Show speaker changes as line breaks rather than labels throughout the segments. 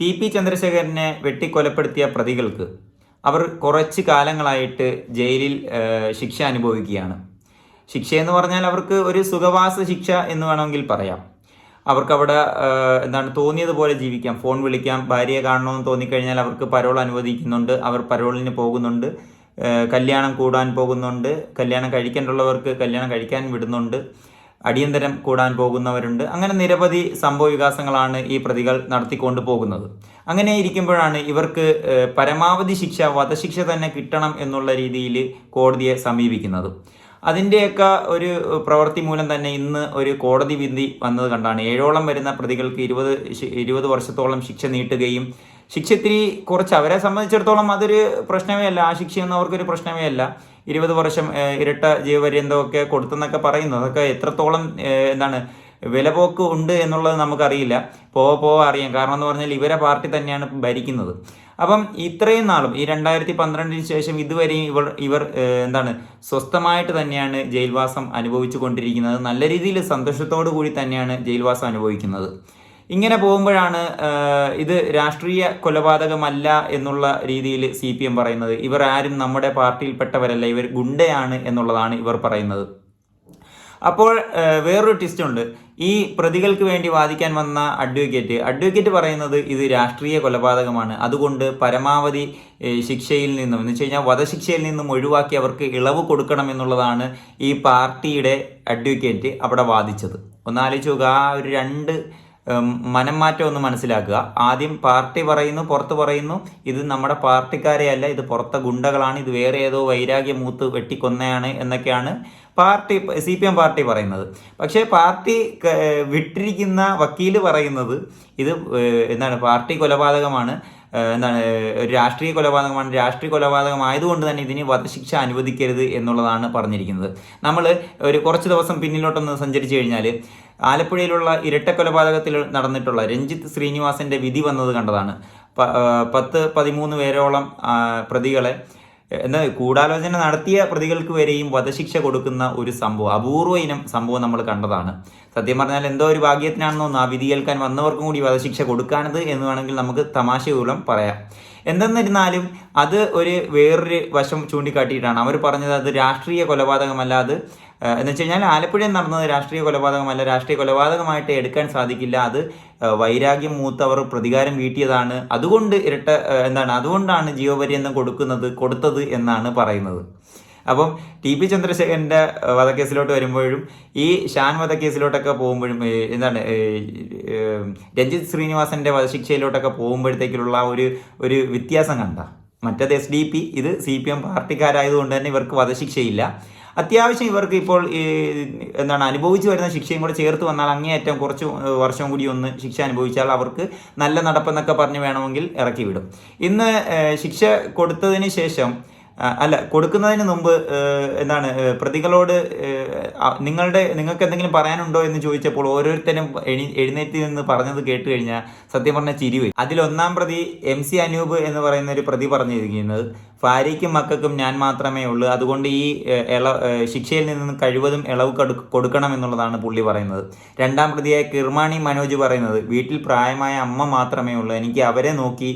T P ചന്ദ്രശേഖരനെ വെട്ടിക്കൊലപ്പെടുത്തിയ പ്രതികൾക്ക് അവർ കുറച്ച് കാലങ്ങളായിട്ട് ജയിലിൽ ശിക്ഷ അനുഭവിക്കുകയാണ്. ശിക്ഷ എന്ന് പറഞ്ഞാൽ അവർക്ക് ഒരു സുഖവാസ ശിക്ഷ എന്ന് വേണമെങ്കിൽ പറയാം. അവർക്ക് അവിടെ എന്താണ് തോന്നിയതുപോലെ ജീവിക്കാം. ഫോൺ വിളിക്കാം. ഭാര്യയെ കാണണമെന്ന് തോന്നിക്കഴിഞ്ഞാൽ അവർക്ക് പരോൾ അനുവദിക്കുന്നുണ്ട്. അവർ പരോളിന് പോകുന്നുണ്ട്. കല്യാണം കൂടാൻ പോകുന്നുണ്ട്. കല്യാണം കഴിക്കേണ്ടുള്ളവർക്ക് കല്യാണം കഴിക്കാൻ വിടുന്നുണ്ട്. അടിയന്തരം കൂടാൻ പോകുന്നവരുണ്ട്. അങ്ങനെ നിരവധി സംഭവ വികാസങ്ങളാണ് ഈ പ്രതികൾ നടത്തിക്കൊണ്ട് പോകുന്നത്. അങ്ങനെ ഇരിക്കുമ്പോഴാണ് ഇവർക്ക് പരമാവധി ശിക്ഷ വധശിക്ഷ തന്നെ കിട്ടണം എന്നുള്ള രീതിയിൽ കോടതിയെ സമീപിക്കുന്നത്. അതിന്റെയൊക്കെ ഒരു പ്രവൃത്തി മൂലം തന്നെ ഇന്ന് ഒരു കോടതി വിധി വന്നത് കണ്ടാണ്. ഏഴോളം വരുന്ന പ്രതികൾക്ക് ഇരുപത് ഇരുപത് വർഷത്തോളം ശിക്ഷ നീട്ടുകയും ശിക്ഷ ഇത്തിരി കുറച്ച് അവരെ സംബന്ധിച്ചിടത്തോളം അതൊരു പ്രശ്നമേ അല്ല. ആ ശിക്ഷയൊന്നും അവർക്കൊരു പ്രശ്നമേ അല്ല. ഇരുപത് വർഷം ഇരട്ട ജീവപര്യന്തമൊക്കെ കൊടുത്തെന്നൊക്കെ പറയുന്നു. അതൊക്കെ എത്രത്തോളം എന്താണ് വിലപോക്ക് ഉണ്ട് എന്നുള്ളത് നമുക്കറിയില്ല. പോവ പോവ അറിയാം. കാരണം എന്ന് പറഞ്ഞാൽ ഇവരെ പാർട്ടി തന്നെയാണ് ഭരിക്കുന്നത്. അപ്പം ഇത്രയും നാളും ഈ രണ്ടായിരത്തി പന്ത്രണ്ടിന് ശേഷം ഇതുവരെയും ഇവർ ഇവർ എന്താണ് സ്വസ്ഥമായിട്ട് തന്നെയാണ് ജയിൽവാസം അനുഭവിച്ചു കൊണ്ടിരിക്കുന്നത്. നല്ല രീതിയിൽ സന്തോഷത്തോടു കൂടി തന്നെയാണ് ജയിൽവാസം അനുഭവിക്കുന്നത്. ഇങ്ങനെ പോകുമ്പോഴാണ് ഇത് രാഷ്ട്രീയ കൊലപാതകമല്ല എന്നുള്ള രീതിയിൽ സി പി എം പറയുന്നത്. ഇവർ ആരും നമ്മുടെ പാർട്ടിയിൽപ്പെട്ടവരല്ല ഇവർ ഗുണ്ടയാണ് എന്നുള്ളതാണ് ഇവർ പറയുന്നത്. അപ്പോൾ വേറൊരു ട്വിസ്റ്റ് ഉണ്ട്. ഈ പ്രതികൾക്ക് വേണ്ടി വാദിക്കാൻ വന്ന അഡ്വക്കേറ്റ് അഡ്വക്കേറ്റ് പറയുന്നത് ഇത് രാഷ്ട്രീയ കൊലപാതകമാണ്. അതുകൊണ്ട് പരമാവധി ശിക്ഷയിൽ നിന്നും എന്ന് വെച്ച് കഴിഞ്ഞാൽ വധശിക്ഷയിൽ നിന്നും ഒഴിവാക്കി അവർക്ക് ഇളവ് കൊടുക്കണം എന്നുള്ളതാണ് ഈ പാർട്ടിയുടെ അഡ്വക്കേറ്റ് അവിടെ വാദിച്ചത്. ഒന്നാലോചിച്ച് നോക്കുക ആ ഒരു രണ്ട് മനം മാറ്റം ഒന്ന് മനസ്സിലാക്കുക. ആദ്യം പാർട്ടി പറയുന്നു പുറത്ത് പറയുന്നു. ഇത് നമ്മുടെ പാർട്ടിക്കാരെയല്ല ഇത് പുറത്തെ ഗുണ്ടകളാണ് ഇത് വേറെ ഏതോ വൈരാഗ്യ മൂത്ത് വെട്ടിക്കൊന്നയാണ് എന്നൊക്കെയാണ് party C P M party പറയുന്നത്. പക്ഷേ പാർട്ടി വിട്ടിരിക്കുന്ന വക്കീൽ പറയുന്നത് ഇത് എന്താണ് പാർട്ടി കൊലപാതകമാണ് എന്താണ് ഒരു രാഷ്ട്രീയ കൊലപാതകമാണ്. രാഷ്ട്രീയ കൊലപാതകം ആയതുകൊണ്ട് തന്നെ ഇതിന് വധശിക്ഷ അനുവദിക്കരുത് എന്നുള്ളതാണ് പറഞ്ഞിരിക്കുന്നത്. നമ്മൾ ഒരു കുറച്ച് ദിവസം പിന്നിലോട്ടൊന്ന് സഞ്ചരിച്ചു കഴിഞ്ഞാൽ ആലപ്പുഴയിലുള്ള ഇരട്ട കൊലപാതകത്തിൽ നടന്നിട്ടുള്ള രഞ്ജിത്ത് ശ്രീനിവാസന്റെ വിധി വന്നത് കണ്ടതാണ്. പത്ത് പതിമൂന്ന് പേരോളം പ്രതികളെ എന്താ ഗൂഢാലോചന നടത്തിയ പ്രതികൾക്ക് വരെയും വധശിക്ഷ കൊടുക്കുന്ന ഒരു സംഭവം അപൂർവ ഇനം സംഭവം നമ്മൾ കണ്ടതാണ്. സത്യം പറഞ്ഞാൽ എന്തോ ഒരു ഭാഗ്യത്തിനാണെന്നോ ആ വിധി കേൾക്കാൻ വന്നവർക്കും കൂടി വധശിക്ഷ കൊടുക്കാനത് എന്ന് വേണമെങ്കിൽ നമുക്ക് തമാശയൂലം പറയാം. എന്തെന്നിരുന്നാലും അത് ഒരു വേറൊരു വശം ചൂണ്ടിക്കാട്ടിയിട്ടാണ്. അവർ പറഞ്ഞത് അത് രാഷ്ട്രീയ കൊലപാതകമല്ല അത് എന്ന് വെച്ച് കഴിഞ്ഞാൽ ആലപ്പുഴയിൽ നടന്നത് രാഷ്ട്രീയ കൊലപാതകമല്ല. രാഷ്ട്രീയ കൊലപാതകമായിട്ട് എടുക്കാൻ സാധിക്കില്ല. അത് വൈരാഗ്യം മൂത്തവർ പ്രതികാരം വീട്ടിയതാണ്. അതുകൊണ്ട് ഇരട്ട എന്താണ് അതുകൊണ്ടാണ് ജീവപര്യന്തം കൊടുക്കുന്നത് കൊടുത്തത് എന്നാണ് പറയുന്നത്. അപ്പം ടി പി ചന്ദ്രശേഖരന്റെ വധക്കേസിലോട്ട് വരുമ്പോഴും ഈ ഷാൻ വധക്കേസിലോട്ടൊക്കെ പോകുമ്പോഴും എന്താണ് രഞ്ജിത്ത് ശ്രീനിവാസന്റെ വധശിക്ഷയിലോട്ടൊക്കെ പോകുമ്പോഴത്തേക്കുള്ള ഒരു ഒരു വ്യത്യാസം കണ്ട? മറ്റേത് എസ് ഡി പി ഇത് സി പി എം പാർട്ടിക്കാരായതുകൊണ്ട് തന്നെ ഇവർക്ക് വധശിക്ഷയില്ല. അത്യാവശ്യം ഇവർക്ക് ഇപ്പോൾ എന്താണ് അനുഭവിച്ചു വരുന്ന ശിക്ഷയും കൂടെ ചേർത്ത് വന്നാൽ അങ്ങേയറ്റം കുറച്ച് വർഷം കൂടി ഒന്ന് ശിക്ഷ അനുഭവിച്ചാൽ അവർക്ക് നല്ല നടപ്പെന്നൊക്കെ പറഞ്ഞ് വേണമെങ്കിൽ ഇറക്കി വിടും ഇന്ന് ശിക്ഷ കൊടുത്തതിന് ശേഷം അല്ല കൊടുക്കുന്നതിന് മുമ്പ് എന്താണ് പ്രതികളോട് നിങ്ങളുടെ നിങ്ങൾക്ക് എന്തെങ്കിലും പറയാനുണ്ടോ എന്ന് ചോദിച്ചപ്പോൾ ഓരോരുത്തരും എണി എഴുന്നേറ്റ് നിന്ന് പറഞ്ഞത് കേട്ട് കഴിഞ്ഞാൽ സത്യം പറഞ്ഞ ചിരി വരും. അതിലൊന്നാം പ്രതി എം സി അനൂപ് എന്ന് പറയുന്ന ഒരു പ്രതി പറഞ്ഞിരിക്കുന്നത് ഭാര്യയ്ക്കും മക്കൾക്കും ഞാൻ മാത്രമേ ഉള്ളൂ അതുകൊണ്ട് ഈ ഇള ശിക്ഷയിൽ നിന്ന് കഴിവതും ഇളവ് കൊടുക്കണം എന്നുള്ളതാണ് പുള്ളി പറയുന്നത്. രണ്ടാം പ്രതിയായ കിർമാണി മനോജ് പറയുന്നത് വീട്ടിൽ പ്രായമായ അമ്മ മാത്രമേ ഉള്ളൂ എനിക്ക് അവരെ നോക്കി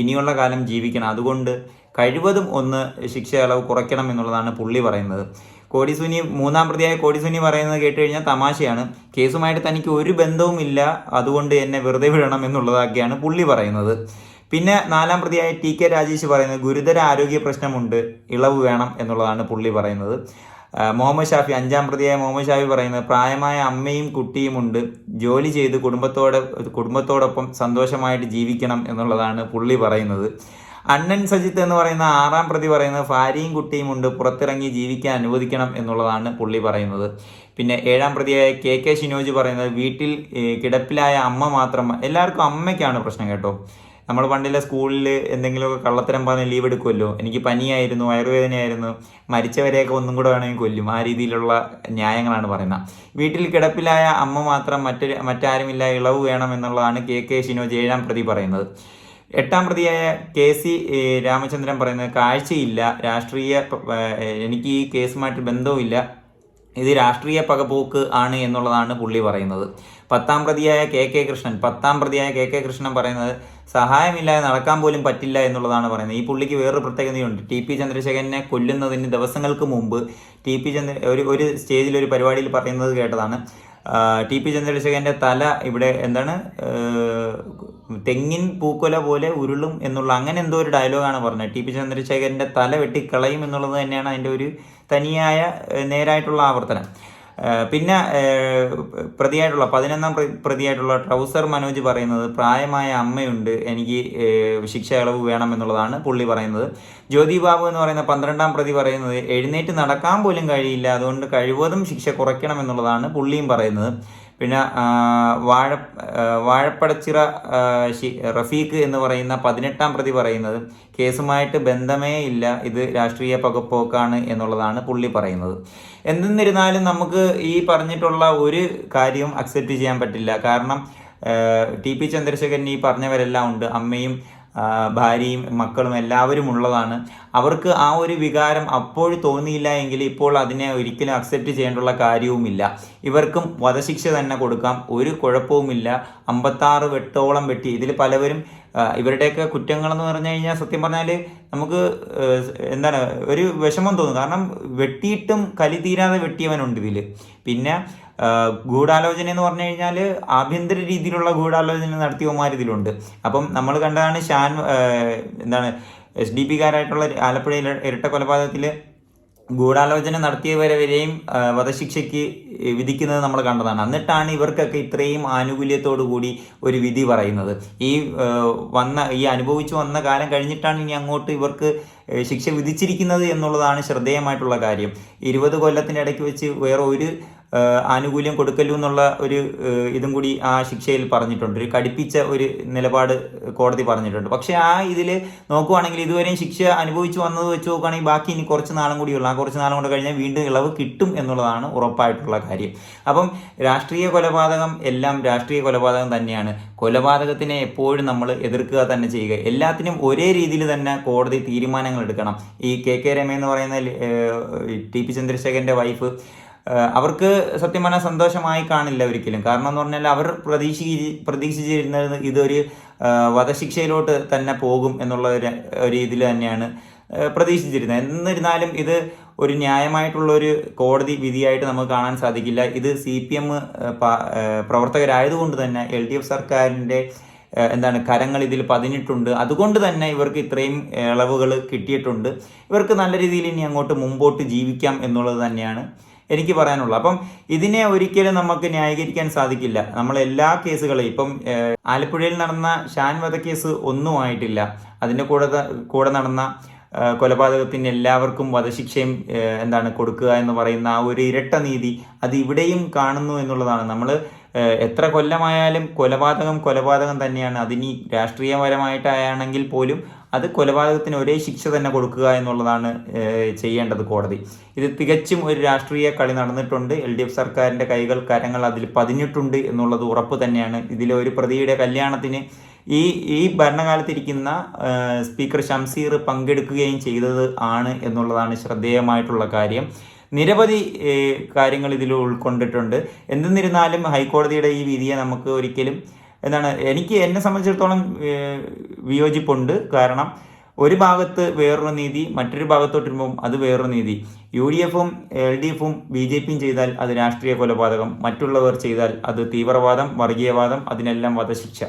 ഇനിയുള്ള കാലം ജീവിക്കണം. അതുകൊണ്ട് കഴിവതും ഒന്ന് ശിക്ഷ ഇളവ് കുറയ്ക്കണം എന്നുള്ളതാണ് പുള്ളി പറയുന്നത്. കോടിസുനി മൂന്നാം പ്രതിയായ കോടിസുനി പറയുന്നത് കേട്ട് കഴിഞ്ഞാൽ തമാശയാണ്. കേസുമായിട്ട് തനിക്ക് ഒരു ബന്ധവുമില്ല അതുകൊണ്ട് എന്നെ വെറുതെ വിടണം എന്നുള്ളതൊക്കെയാണ് പുള്ളി പറയുന്നത്. പിന്നെ നാലാം പ്രതിയായ ടി കെ രാജേഷ് പറയുന്നത് ഗുരുതര ആരോഗ്യ പ്രശ്നമുണ്ട്. ഇളവ് വേണം എന്നുള്ളതാണ് പുള്ളി പറയുന്നത്. മുഹമ്മദ് ഷാഫി അഞ്ചാം പ്രതിയായ മുഹമ്മദ് ഷാഫി പറയുന്നത് പ്രായമായ അമ്മയും കുട്ടിയുമുണ്ട് ജോലി ചെയ്ത് കുടുംബത്തോടെ കുടുംബത്തോടൊപ്പം സന്തോഷമായിട്ട് ജീവിക്കണം എന്നുള്ളതാണ് പുള്ളി പറയുന്നത്. അണ്ണൻ സജിത്ത് എന്ന് പറയുന്ന ആറാം പ്രതി പറയുന്നത് ഭാര്യയും കുട്ടിയും ഉണ്ട് പുറത്തിറങ്ങി ജീവിക്കാൻ അനുവദിക്കണം എന്നുള്ളതാണ് പുള്ളി പറയുന്നത്. പിന്നെ ഏഴാം പ്രതിയായ കെ കെ ഷിനോജ് പറയുന്നത് വീട്ടിൽ കിടപ്പിലായ അമ്മ മാത്രം എല്ലാവർക്കും അമ്മയ്ക്കാണ് പ്രശ്നം കേട്ടോ. നമ്മൾ പണ്ടിലെ സ്കൂളിൽ എന്തെങ്കിലുമൊക്കെ കള്ളത്തരം പറഞ്ഞ് ലീവ് എടുക്കുമല്ലോ എനിക്ക് പനിയായിരുന്നു വയറുവേദനയായിരുന്നു മരിച്ചവരെയൊക്കെ ഒന്നും കൂടെ വേണമെങ്കിൽ കൊല്ലും. ആ രീതിയിലുള്ള ന്യായങ്ങളാണ് പറയുന്നത്. വീട്ടിൽ കിടപ്പിലായ അമ്മ മാത്രം മറ്റൊരു മറ്റാരുമില്ല ഇളവ് വേണം എന്നുള്ളതാണ് കെ കെ ഷിനോജ് ഏഴാം പ്രതി പറയുന്നത്. എട്ടാം പ്രതിയായ കെ സി രാമചന്ദ്രൻ പറയുന്നത് കാഴ്ചയില്ല രാഷ്ട്രീയ എനിക്ക് ഈ കേസുമായിട്ട് ബന്ധവുമില്ല ഇത് രാഷ്ട്രീയ പകപോക്ക് ആണ് എന്നുള്ളതാണ് പുള്ളി പറയുന്നത്. പത്താം പ്രതിയായ കെ കെ കൃഷ്ണൻ പത്താം പ്രതിയായ കെ കെ കൃഷ്ണൻ പറയുന്നത് സഹായമില്ലാതെ നടക്കാൻ പോലും പറ്റില്ല എന്നുള്ളതാണ് പറയുന്നത്. ഈ പുള്ളിക്ക് വേറൊരു പ്രത്യേകതയുണ്ട്. ടി പി ചന്ദ്രശേഖരനെ കൊല്ലുന്നതിന് ദിവസങ്ങൾക്ക് മുമ്പ് ടി പി ചന്ദ്ര ഒരു ഒരു സ്റ്റേജിൽ ഒരു പരിപാടിയിൽ പറയുന്നത് കേട്ടതാണ്. ടി പി ചന്ദ്രശേഖരന്റെ തല ഇവിടെ എന്താണ് തെങ്ങിൻ പൂക്കൊല പോലെ ഉരുളും എന്നുള്ള അങ്ങനെ എന്തോ ഒരു ഡയലോഗാണ് പറഞ്ഞത്. ടി പി ചന്ദ്രശേഖരന്റെ തല വെട്ടിക്കളയും എന്നുള്ളത് തന്നെയാണ് അതിന്റെ ഒരു തനിയായ നേരായിട്ടുള്ള ആവർത്തനം. പിന്നെ പ്രതിയായിട്ടുള്ള പതിനൊന്നാം പ്ര- പ്രതിയായിട്ടുള്ള ട്രൗസർ മനോജ് പറയുന്നത് പ്രായമായ അമ്മയുണ്ട് എനിക്ക് ശിക്ഷ ഇളവ് വേണം എന്നുള്ളതാണ് പുള്ളി പറയുന്നത്. ജ്യോതി ബാബു എന്ന് പറയുന്ന പന്ത്രണ്ടാം പ്രതി പറയുന്നത് എഴുന്നേറ്റ് നടക്കാൻ പോലും കഴിയില്ല അതുകൊണ്ട് കഴിവതും ശിക്ഷ കുറയ്ക്കണം എന്നുള്ളതാണ് പുള്ളിയും പറയുന്നത്. പിന്നെ വാഴ വാഴപ്പടച്ചിറ റഫീഖ് എന്ന് പറയുന്ന പതിനെട്ടാം പ്രതി പറയുന്നത് കേസുമായിട്ട് ബന്ധമേ ഇല്ല ഇത് രാഷ്ട്രീയ പകപ്പോക്കാണ് എന്നുള്ളതാണ് പുള്ളി പറയുന്നത്. എന്തെന്നിരുന്നാലും നമുക്ക് ഈ പറഞ്ഞിട്ടുള്ള ഒരു കാര്യവും അക്സെപ്റ്റ് ചെയ്യാൻ പറ്റില്ല. കാരണം ടി പി ചന്ദ്രശേഖരൻ ഈ പറഞ്ഞവരെല്ലാം ഉണ്ട്. അമ്മയും ഭാര്യയും മക്കളും എല്ലാവരും ഉള്ളതാണ്. അവർക്ക് ആ ഒരു വികാരം അപ്പോൾ തോന്നിയില്ല എങ്കിൽ ഇപ്പോൾ അതിനെ ഒരിക്കലും അക്സെപ്റ്റ് ചെയ്യേണ്ടുള്ള കാര്യവുമില്ല. ഇവർക്കും വധശിക്ഷ തന്നെ കൊടുക്കാം. ഒരു കുഴപ്പവുമില്ല. അമ്പത്താറ് വെട്ടോളം വെട്ടി. ഇതിൽ പലവരും ഇവരുടെയൊക്കെ കുറ്റങ്ങളെന്ന് പറഞ്ഞു കഴിഞ്ഞാൽ സത്യം പറഞ്ഞാൽ നമുക്ക് എന്താണ് ഒരു വിഷമം തോന്നും. കാരണം വെട്ടിയിട്ടും കലി തീരാതെ വെട്ടിയവനുണ്ട് ഇതിൽ. പിന്നെ ഗൂഢാലോചന എന്ന് പറഞ്ഞു കഴിഞ്ഞാൽ ആഭ്യന്തര രീതിയിലുള്ള ഗൂഢാലോചന നടത്തിയവന്മാർ ഇതിലുണ്ട്. അപ്പം നമ്മൾ കണ്ടതാണ് ഷാൻ എന്താണ് എസ് ഡി പിക്കാരായിട്ടുള്ള ആലപ്പുഴയിലെ ഇരട്ട കൊലപാതകത്തിൽ ഗൂഢാലോചന വരെയും വധശിക്ഷയ്ക്ക് വിധിക്കുന്നത് നമ്മൾ കണ്ടതാണ്. എന്നിട്ടാണ് ഇവർക്കൊക്കെ ഇത്രയും ആനുകൂല്യത്തോടു കൂടി ഒരു വിധി പറയുന്നത്. ഈ വന്ന ഈ അനുഭവിച്ചു വന്ന കാലം കഴിഞ്ഞിട്ടാണ് ഇനി അങ്ങോട്ട് ഇവർക്ക് ശിക്ഷ വിധിച്ചിരിക്കുന്നത് എന്നുള്ളതാണ് ശ്രദ്ധേയമായിട്ടുള്ള കാര്യം. ഇരുപത് കൊല്ലത്തിന്റെ ഇടയ്ക്ക് വെച്ച് വേറെ ഒരു ആനുകൂല്യം കൊടുക്കലു എന്നുള്ള ഒരു ഇതും കൂടി ആ ശിക്ഷയിൽ പറഞ്ഞിട്ടുണ്ട്. ഒരു കടുപ്പിച്ച ഒരു നിലപാട് കോടതി പറഞ്ഞിട്ടുണ്ട്. പക്ഷേ ആ ഇതിൽ നോക്കുവാണെങ്കിൽ ഇതുവരെയും ശിക്ഷ അനുഭവിച്ചു വന്നത് വെച്ച് നോക്കുകയാണെങ്കിൽ ബാക്കി ഇനി കുറച്ച് നാളും കൂടിയുള്ള ആ കുറച്ച് നാളും കൂടെ കഴിഞ്ഞാൽ വീണ്ടും ഇളവ് കിട്ടും എന്നുള്ളതാണ് ഉറപ്പായിട്ടുള്ള കാര്യം. അപ്പം രാഷ്ട്രീയ കൊലപാതകം എല്ലാം രാഷ്ട്രീയ കൊലപാതകം തന്നെയാണ്. കൊലപാതകത്തിനെ എപ്പോഴും നമ്മൾ എതിർക്കുക തന്നെ ചെയ്യുക. എല്ലാത്തിനും ഒരേ രീതിയിൽ തന്നെ കോടതി തീരുമാനങ്ങൾ എടുക്കണം. ഈ കെ കെ രമ എന്ന് പറയുന്ന ടി പി ചന്ദ്രശേഖരന്റെ വൈഫ് അവർക്ക് സത്യം പറഞ്ഞാൽ സന്തോഷമായി കാണില്ല ഒരിക്കലും. കാരണം എന്ന് പറഞ്ഞാൽ അവർ പ്രതീക്ഷി പ്രതീക്ഷിച്ചിരുന്നത് ഇതൊരു വധശിക്ഷയിലോട്ട് തന്നെ പോകും എന്നുള്ള ഒരു രീതിയിൽ തന്നെയാണ് പ്രതീക്ഷിച്ചിരുന്നത്. എന്നിരുന്നാലും ഇത് ഒരു ന്യായമായിട്ടുള്ള ഒരു കോടതി വിധിയായിട്ട് നമുക്ക് കാണാൻ സാധിക്കില്ല. ഇത് സി പി എം പ്രവർത്തകരായതുകൊണ്ട് തന്നെ എൽ ഡി എഫ് സർക്കാരിന്റെ എന്താണ് കരങ്ങൾ ഇതിൽ പതിഞ്ഞിട്ടുണ്ട്. അതുകൊണ്ട് തന്നെ ഇവർക്ക് ഇത്രയും ഇളവുകൾ കിട്ടിയിട്ടുണ്ട്. ഇവർക്ക് നല്ല രീതിയിൽ ഇനി അങ്ങോട്ട് മുമ്പോട്ട് ജീവിക്കാം എന്നുള്ളത് തന്നെയാണ്. എനിക്ക് പറയാനുള്ളത് അപ്പം ഇതിനെ ഒരിക്കലും നമുക്ക് ന്യായീകരിക്കാൻ സാധിക്കില്ല. നമ്മൾ എല്ലാ കേസുകളും ഇപ്പം ആലപ്പുഴയിൽ നടന്ന ഷാൻ വധക്കേസ് ഒന്നും ആയിട്ടില്ല. അതിന്റെ കൂടെ കൂടെ നടന്ന കൊലപാതകത്തിന് എല്ലാവർക്കും വധശിക്ഷയും എന്താണ് കൊടുക്കുക എന്ന് പറയുന്ന ആ ഒരു ഇരട്ട നീതി അത് ഇവിടെയും കാണുന്നു എന്നുള്ളതാണ്. നമ്മൾ എത്ര കൊല്ലമായാലും കൊലപാതകം കൊലപാതകം തന്നെയാണ്. അതിനി രാഷ്ട്രീയപരമായിട്ടാണെങ്കിൽ പോലും അത് കൊലപാതകത്തിന് ഒരേ ശിക്ഷ തന്നെ കൊടുക്കുക എന്നുള്ളതാണ് ചെയ്യേണ്ടത് കോടതി. ഇത് തികച്ചും ഒരു രാഷ്ട്രീയ കളി നടന്നിട്ടുണ്ട്. എൽ ഡി എഫ് സർക്കാരിന്റെ കൈകൾ കരങ്ങൾ അതിൽ പതിഞ്ഞിട്ടുണ്ട് എന്നുള്ളത് ഉറപ്പ് തന്നെയാണ്. ഇതിലെ ഒരു പ്രതിയുടെ കല്യാണത്തിന് ഈ ഈ ഭരണകാലത്തിരിക്കുന്ന സ്പീക്കർ ഷംസീർ പങ്കെടുക്കുകയും ചെയ്തത് ആണ് എന്നുള്ളതാണ് ശ്രദ്ധേയമായിട്ടുള്ള കാര്യം. നിരവധി കാര്യങ്ങൾ ഇതിൽ ഉൾക്കൊണ്ടിട്ടുണ്ട്. എന്തെന്നിരുന്നാലും ഹൈക്കോടതിയുടെ ഈ വിധിയെ നമുക്ക് ഒരിക്കലും എന്താണ് എനിക്ക് എന്നെ സംബന്ധിച്ചിടത്തോളം വിയോജിപ്പുണ്ട്. കാരണം ഒരു ഭാഗത്ത് വേറൊരു നീതി മറ്റൊരു ഭാഗത്തോട്ട് വരുമ്പം അത് വേറൊരു നീതി. യു ഡി എഫും എൽ ഡി എഫും ബി ജെ പിയും ചെയ്താൽ അത് രാഷ്ട്രീയ കൊലപാതകം. മറ്റുള്ളവർ ചെയ്താൽ അത് തീവ്രവാദം വർഗീയവാദം അതിനെല്ലാം വധശിക്ഷ.